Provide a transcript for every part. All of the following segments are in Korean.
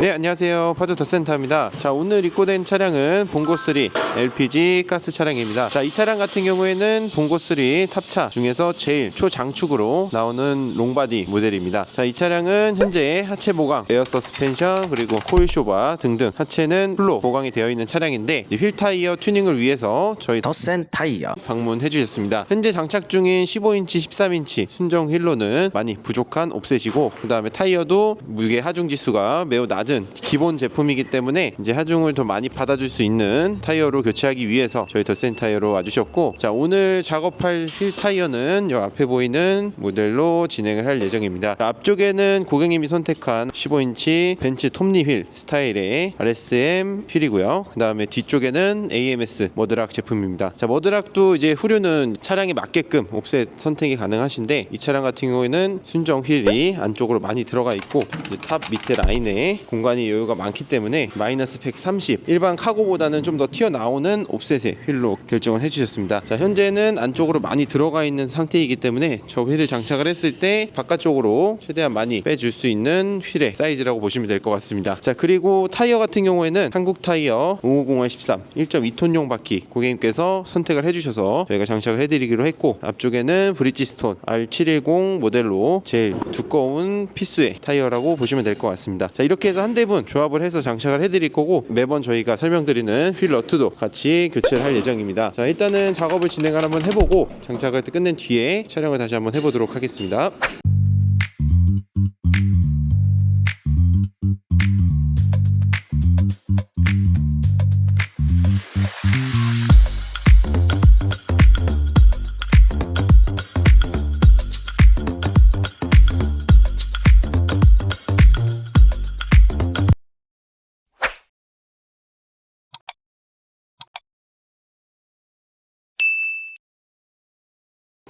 네 안녕하세요. 파주 더센터입니다. 자 오늘 입고된 차량은 봉고3 LPG 가스 차량입니다. 자 이 차량 같은 경우에는 봉고3 탑차 중에서 제일 초장축으로 나오는 롱바디 모델입니다. 자 이 차량은 현재 하체 보강 에어 서스펜션 그리고 코일 쇼바 등등 하체는 풀로 보강이 되어 있는 차량인데 휠 타이어 튜닝을 위해서 저희 더센 타이어. 방문해 주셨습니다. 현재 장착 중인 15인치, 13인치 순정 휠로는 많이 부족한 옵셋이고 그 다음에 타이어도 무게 하중 지수가 매우 낮은 기본 제품이기 때문에 이제 하중을 더 많이 받아줄 수 있는 타이어로 교체하기 위해서 저희 더 센 타이어로 와주셨고 자 오늘 작업할 휠 타이어는 요 앞에 보이는 모델로 진행을 할 예정입니다. 자, 앞쪽에는 고객님이 선택한 15인치 벤츠 톱니 휠 스타일의 RSM 휠이고요. 그 다음에 뒤쪽에는 AMS 머드락 제품입니다. 자 머드락도 이제 후륜은 차량에 맞게끔 옵셋 선택이 가능하신데 이 차량 같은 경우에는 순정 휠이 안쪽으로 많이 들어가 있고 탑 밑에 라인에 공 간이 여유가 많기 때문에 마이너스 130 일반 카고보다는 좀 더 튀어나오는 옵셋의 휠로 결정을 해주셨습니다. 자 현재는 안쪽으로 많이 들어가 있는 상태이기 때문에 저 휠을 장착을 했을 때 바깥쪽으로 최대한 많이 빼줄 수 있는 휠의 사이즈라고 보시면 될 것 같습니다. 자 그리고 타이어 같은 경우에는 한국 타이어 550에 13 1.2톤용 바퀴 고객님께서 선택을 해주셔서 저희가 장착을 해드리기로 했고 앞쪽에는 브릿지스톤 R710 모델로 제일 두꺼운 피스의 타이어라고 보시면 될 것 같습니다. 자 이렇게 해서 한 대분 조합을 해서 장착을 해드릴 거고 매번 저희가 설명드리는 휠 너트도 같이 교체를 할 예정입니다. 자 일단은 작업을 진행을 한번 해보고 장착을 끝낸 뒤에 촬영을 다시 한번 해보도록 하겠습니다.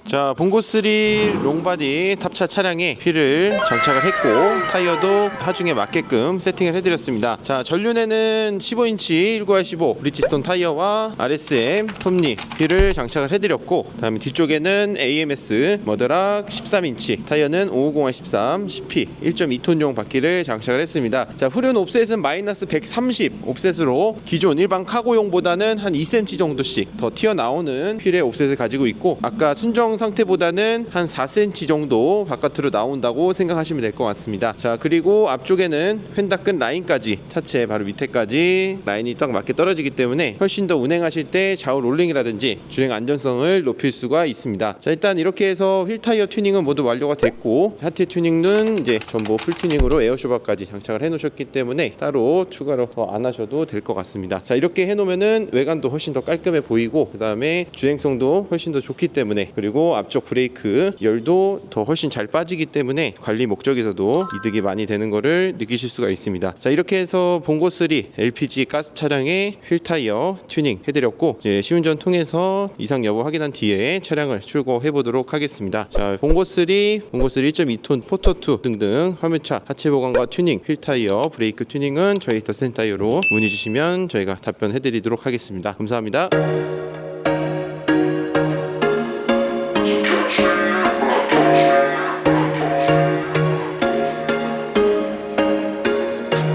자, 봉고3 롱바디 탑차 차량에 휠을 장착을 했고 타이어도 하중에 맞게끔 세팅을 해드렸습니다. 자, 전륜에는 15인치 19R15 브리지스톤 타이어와 RSM 톱니 휠을 장착을 해드렸고 다음에 뒤쪽에는 AMS 머드락 13인치 타이어는 550R13 CP 1.2톤용 바퀴를 장착을 했습니다. 자, 후륜 옵셋은 마이너스 130 옵셋으로 기존 일반 카고용보다는 한 2cm 정도씩 더 튀어나오는 휠의 옵셋을 가지고 있고 아까 순정 상태보다는 한 4cm 정도 바깥으로 나온다고 생각하시면 될 것 같습니다. 자 그리고 앞쪽에는 펜다끈 라인까지 차체 바로 밑에까지 라인이 딱 맞게 떨어지기 때문에 훨씬 더 운행하실 때 좌우 롤링이라든지 주행 안전성을 높일 수가 있습니다. 자 일단 이렇게 해서 휠 타이어 튜닝은 모두 완료가 됐고 하체 튜닝은 이제 전부 풀 튜닝으로 에어쇼바까지 장착을 해놓으셨기 때문에 따로 추가로 더 안 하셔도 될 것 같습니다. 자 이렇게 해놓으면은 외관도 훨씬 더 깔끔해 보이고 그 다음에 주행성도 훨씬 더 좋기 때문에 그리고 앞쪽 브레이크 열도 더 훨씬 잘 빠지기 때문에 관리 목적에서도 이득이 많이 되는 거를 느끼실 수가 있습니다. 자 이렇게 해서 봉고3 LPG 가스 차량의 휠 타이어 튜닝 해드렸고 이제 시운전 통해서 이상 여부 확인한 뒤에 차량을 출고해 보도록 하겠습니다. 자 봉고3, 봉고3 1.2톤 포토2 등등 화물차 하체 보강과 튜닝, 휠 타이어, 브레이크 튜닝은 저희 더센 타이어로 문의 주시면 저희가 답변해 드리도록 하겠습니다. 감사합니다.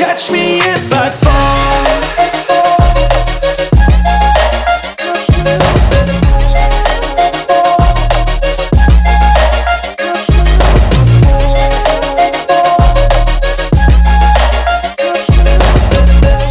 catch me if I fall